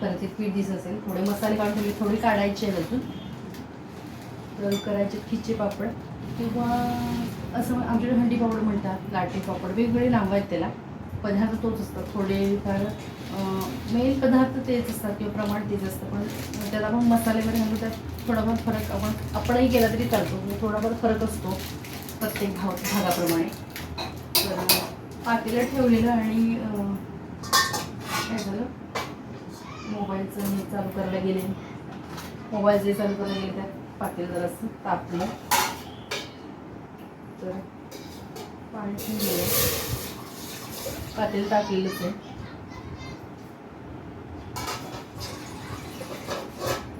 परत एक पीठ दिसत असेल. थोडे मसाले काढून ठेवले. थोडी काढायचे आहेत अजून. तर करायचे खिचे पापड. किंवा असं आमच्याकडे हंडी पापड म्हणतात लाटे पापड. वेगवेगळे नावं आहेत त्याला. पदार्थ तोच असतात. थोडे फार मेन पदार्थ तेच असतात किंवा प्रमाण तेच असतं. पण त्यात आपण मसाले वगैरे घालू त्यात थोडाफार फरक आपण आपणही केला तरी चालतो. म्हणजे थोडाफार फरक असतो प्रत्येक भाव भागाप्रमाणे. तर पातेलं ठेवलेलं आणि काय झालं? मोबाईलचं मी चालू करायला गेले. मोबाईल जे चालू करायला गेले त्यात पातेल जरासं तापलं. तर पाणी ठेवलेलं पातेलं टाकलेलंच आहे.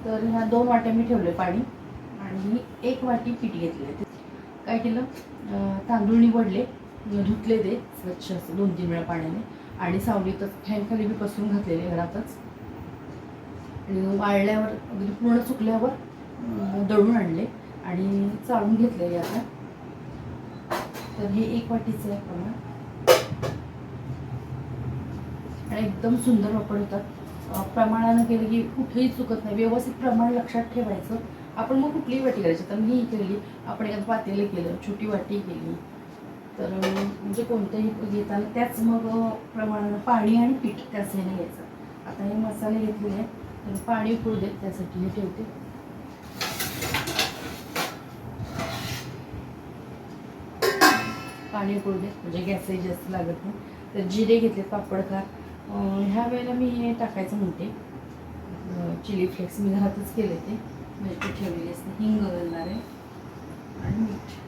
तर ह्या दोन वाट्या मी ठेवले पाणी आणि एक वाटी पीठ घेतले काय केलं? तांदूळ निवडले. धुतले ते स्वच्छ असं दोन तीन वेळा पाण्याने. आणि सावलीतच फॅनखाली मी पसरून घातलेले घरातच. आणि वाळल्यावर अगदी पूर्ण चुकल्यावर दळून आणले आणि चाळून घेतलेले आता. तर हे एक वाटीचं आहे प्रमाण आणि एकदम सुंदर वापर होतात. प्रमाणानं केलं की कुठेही चुकत नाही. व्यवस्थित प्रमाण लक्षात ठेवायचं. आपण मग कुठलीही वाटी करायची. तर मी ही केली आपण एखादं पातेलं केलं छोटी वाटी केली. तर म्हणजे कोणत्याही घेताना त्याच मग प्रमाणानं पाणी आणि पीठ त्याच ह्याने घ्यायचं. आता हे मसाले घेतलेले आहे तर पाणी उकळू देत त्यासाठी हे ठेवते. पाणी उकळू देत म्हणजे गॅसही जास्त लागत नाही. तर जिरे घेतले पापडकार ह्या वेळेला मी हे टाकायचं म्हणते. चिली फ्लेक्स मी घरातच केले ते. म्हणजे मिरची ठेवलेली असते. हिंग घालणार आहे. आणि मीठ.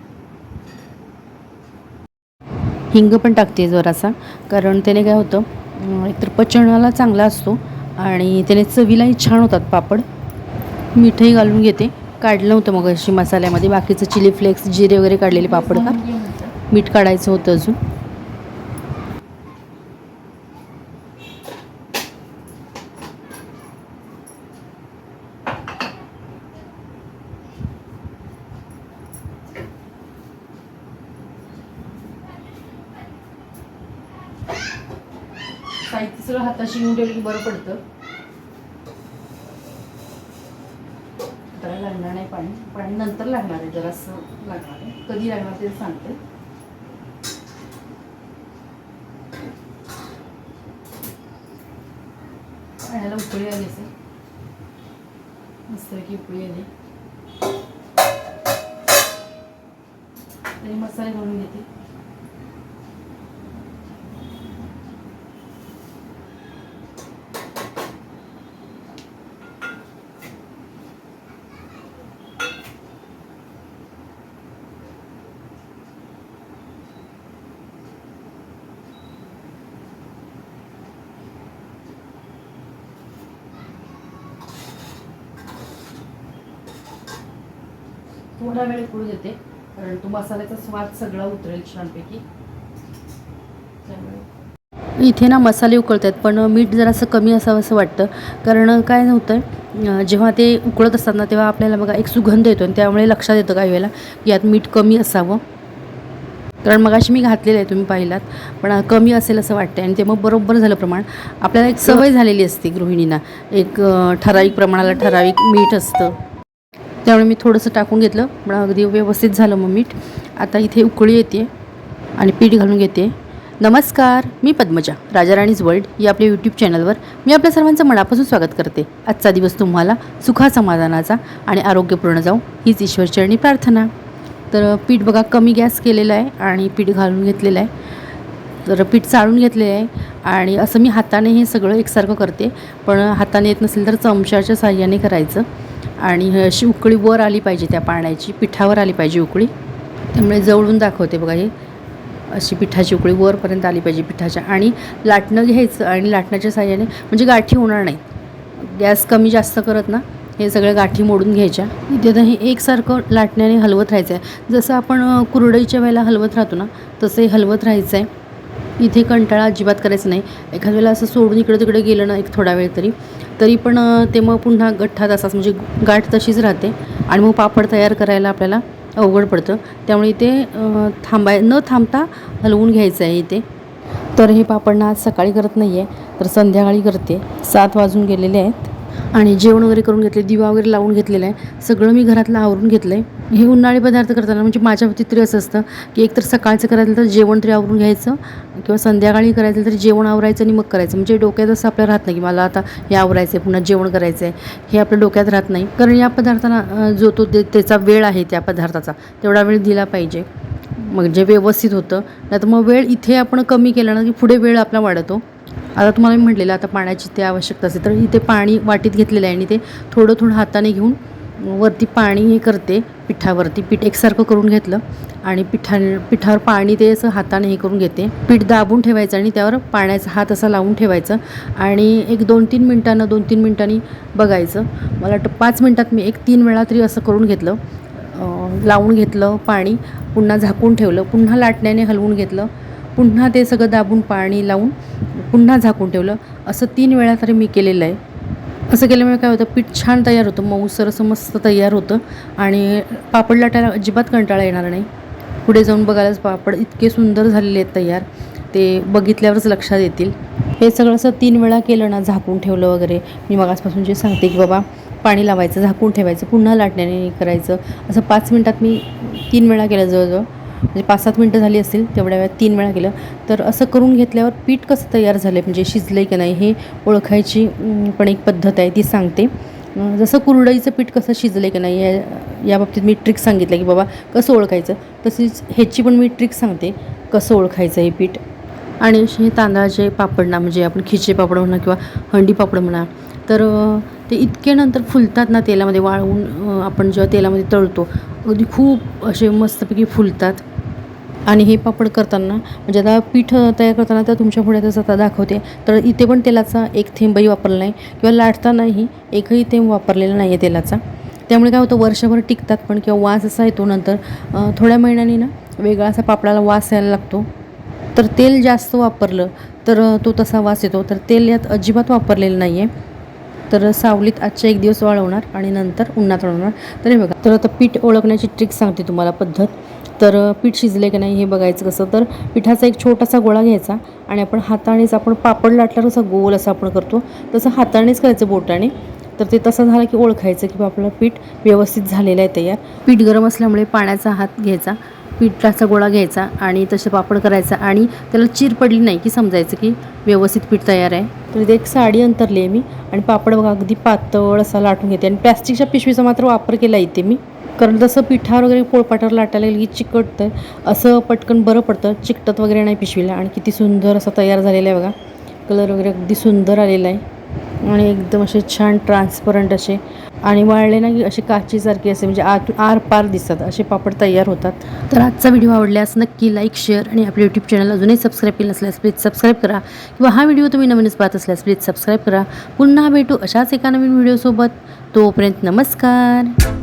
हिंग पण टाकते जरासा कारण त्याने काय होतं एकतर पचनाला चांगला असतो. आणि त्याने चवीलाही छान होतात पापड. मिठही घालून घेते. काढलं होतं मग अशी मसाल्यामध्ये. बाकीचं चिली फ्लेक्स जिरे वगैरे काढलेले पापड का? मीठ काढायचं होतं अजून. माहिती सगळं हाताशी घेऊन ठेवलं की बरं पडतं. त्याला लागणार नाही पाणी. पाणी नंतर लागणार आहे जरासं लागणार आहे. कधी लागणार ते सांगते. पाण्याला उकळी आली असेल. मस्तपैकी उकळी आली. आणि मसाले घालून घेते. थोडा वेळ उकळू देते कारण तो मसाल्याचा स्वाद सगळा उतरेल छानपैकी. त्यामुळे इथे ना मसाले उकळतात पण मीठ जरासं कमी असावं असं वाटतं. कारण काय होतं जेव्हा ते उकळत असतात ना तेव्हा आपल्याला बघा एक सुगंध येतो आणि त्यामुळे लक्षात येतं काही वेळेला की यात मीठ कमी असावं. कारण मगाशी मी घातलेलं आहे तुम्ही पाहिलात पण कमी असेल असं वाटतं आणि ते मग बरोबर झालं प्रमाण. आपल्याला एक सवय झालेली असते गृहिणींना एक ठराविक प्रमाणाला ठराविक मीठ असतं. त्यामुळे मी थोडंसं टाकून घेतलं. पण अगदी व्यवस्थित झालं मग मीठ. आता इथे उकळी येते आणि पीठ घालून घेते. नमस्कार मी पद्मजा राजाराणीज वर्ल्ड या आपल्या यूट्यूब चॅनलवर मी आपल्या सर्वांचं मनापासून स्वागत करते. आजचा दिवस तुम्हाला सुखा समाधानाचा आणि आरोग्यपूर्ण जाऊ हीच ईश्वरचरणी प्रार्थना. तर पीठ बघा कमी गॅस केलेला आहे आणि पीठ घालून घेतलेलं आहे. तर पीठ चाळून घेतलेलं आहे आणि असं मी हाताने हे सगळं एकसारखं करते. पण हाताने येत नसेल तर चमच्याच्या साह्याने करायचं. आणि अशी उकळी वर आली पाहिजे त्या पाण्याची पिठावर आली पाहिजे उकळी. त्यामुळे जवळून दाखवते बघा हे. अशी पिठाची उकळी वरपर्यंत आली पाहिजे पिठाच्या. आणि लाटणं घ्यायचं आणि लाटण्याच्या साह्याने म्हणजे गाठी होणार नाही गॅस कमी जास्त करत ना हे सगळ्या गाठी मोडून घ्यायच्या. इथे हे एकसारखं लाटण्याने हलवत राहायचं आहे जसं आपण कुरडईच्या वेळेला हलवत राहतो ना तसं हे हलवत राहायचं आहे इथे कंटाळा अजिबात करायचं नाही. एखाद्या वेळेला असं सोडून इकडे तिकडे गेलं ना एक थोडा वेळ तरी. तरी पण ते मग पुन्हा गठ्ठा तसाच म्हणजे गाठ तशीच राहते आणि मग पापड तयार करायला आपल्याला अवघड पडतं. त्यामुळे इथे थांबाय न थांबता हलवून घ्यायचं आहे इथे. तर हे पापड ना आज सकाळी करत नाही आहे तर संध्याकाळी करते. सात वाजून गेलेले आहेत. आणि जेवण वगैरे करून घेतले दिवा वगैरे लावून घेतलेला आहे. सगळं मी घरातलं आवरून घेतलं आहे हे उन्हाळी पदार्थ करताना म्हणजे माझ्या बाबतीत तरी असं असतं की एकतर सकाळचं करायचं तर जेवण तरी आवरून घ्यायचं किंवा संध्याकाळी करायचं तर जेवण आवरायचं आणि मग करायचं. म्हणजे डोक्यात असं आपल्या राहत नाही की मला आता हे आवरायचं आहे पुन्हा जेवण करायचं आहे हे आपल्या डोक्यात राहत नाही. कारण या पदार्थाला जो तो ते- त्याचा वेळ आहे त्या पदार्थाचा तेवढा वेळ दिला पाहिजे. म्हणजे व्यवस्थित होतं. नाही तर मग वेळ इथे आपण कमी केला ना की पुढे वेळ आपला वाढतो. आता तुम्हाला मी म्हटलेलं आता पाण्याची ते आवश्यकता असते. तर इथे पाणी वाटीत घेतलेलं आहे आणि ते थोडं थोडं हाताने घेऊन वरती पाणी हे करते पिठावरती. पीठ एकसारखं करून घेतलं आणि पिठा पिठावर पाणी ते असं हाताने हे करून घेते. पीठ दाबून ठेवायचं आणि त्यावर पाण्याचा हात असा लावून ठेवायचं आणि एक दोन तीन मिनटानं दोन तीन मिनटांनी बघायचं. मला वाटतं पाच मिनटात मी एक तीन वेळा तरी असं करून घेतलं. लावून घेतलं पाणी पुन्हा झाकून ठेवलं पुन्हा लाटण्याने हलवून घेतलं. पुन्हा ते सगळं दाबून पाणी लावून पुन्हा झाकून ठेवलं. असं तीन वेळा तरी मी केलेलं आहे. असं केल्यामुळे काय होतं पीठ छान तयार होतं मऊसर असं मस्त तयार होतं आणि पापड लाटायला अजिबात कंटाळा येणार नाही. पुढे जाऊन बघायलाच पापड इतके सुंदर झालेले आहेत तयार. ते बघितल्यावरच लक्षात येतील. हे सगळं असं तीन वेळा केलं ना झाकून ठेवलं वगैरे. मी मगासपासून जे सांगते की बाबा पाणी लावायचं झाकून ठेवायचं पुन्हा लाटण्याने करायचं. असं पाच मिनटात मी तीन वेळा केलं जवळजवळ. म्हणजे पाच सात मिनटं झाली असतील तेवढ्या वेळात तीन वेळा केलं तर असं करून घेतल्यावर पीठ कसं तयार झालं आहे म्हणजे शिजलं आहे की नाही हे ओळखायची पण एक पद्धत आहे ती सांगते. जसं कुरडईचं पीठ कसं शिजलं आहे की नाही या या बाबतीत मी ट्रिक सांगितलं की बाबा कसं ओळखायचं तशीच ह्याची पण मी ट्रिक सांगते कसं ओळखायचं हे पीठ. आणि हे तांदळाचे पापड ना म्हणजे आपण खिचे पापड म्हणा किंवा हंडी पापड म्हणा तर ते इतके नंतर फुलतात ना तेलामध्ये वाळवून आपण जेव्हा तेलामध्ये तळतो अगदी खूप असे मस्तपैकी फुलतात. आणि हे पापड करताना म्हणजे आता पीठ तयार करताना तर तुमच्यापुढे तसं आता दाखवते तर इथे पण तेलाचा एक थेंबही वापरला नाही किंवा लाटतानाही एकही थेंब वापरलेला नाही आहे तेलाचा. त्यामुळे काय होतं वर्षभर टिकतात पण किंवा वास असा येतो नंतर थोड्या महिन्यांनी ना वेगळा असा पापडाला वास यायला लागतो. तर तेल जास्त वापरलं तर तो तसा वास येतो. तर तेल यात अजिबात वापरलेलं नाही आहे तर सावलीत आजच्या एक दिवस वाळवणार आणि नंतर उन्हात वाळवणार. तर हे बघा तर आता पीठ ओळखण्याची ट्रिक सांगते तुम्हाला पद्धत. तर पीठ शिजले की नाही हे बघायचं कसं? तर पिठाचा एक छोटासा गोळा घ्यायचा आणि आपण हातानेच आपण पापड लाटल्यावर असा गोल असं आपण करतो. तसं हातानेच करायचं बोटाने. तर ते तसं झालं की ओळखायचं की आपलं पीठ व्यवस्थित झालेलं आहे तयार. पीठ गरम असल्यामुळे पाण्याचा हात घ्यायचा पिठाचा गोळा घ्यायचा आणि तसे पापड करायचा आणि त्याला चीर पडली नाही की समजायचं की व्यवस्थित पीठ तयार आहे. तर इथे एक साडी अंतरली आहे मी आणि पापड बघा अगदी पातळ असा लाटून घेते आणि प्लॅस्टिकच्या पिशवीचा मात्र वापर केला इथे मी. कारण तसं पिठावर वगैरे पोळपाटावर लाटायला गेलं की चिकटतं असं पटकन बरं पडतं. चिकटत वगैरे नाही पिशवीला. आणि किती सुंदर असं तयार झालेलं आहे बघा. कलर वगैरे अगदी सुंदर आलेला आहे. आणि एकदम असे छान ट्रान्सपरंट असे. आणि वाळले ना की असे काचीसारखे असे म्हणजे आत आर पार दिसतात. असे पापड तयार होतात. तर आजचा व्हिडिओ आवडल्यास नक्की लाईक शेअर आणि आपल्या यूट्यूब चॅनल अजूनही सबस्क्राईब केलं असल्यास प्लीज सबस्क्राईब करा. किंवा हा व्हिडिओ तुम्ही नवीनच पाहत असल्यास प्लीज सबस्क्राईब करा. पुन्हा भेटू अशाच एका नवीन व्हिडिओसोबत तोपर्यंत नमस्कार.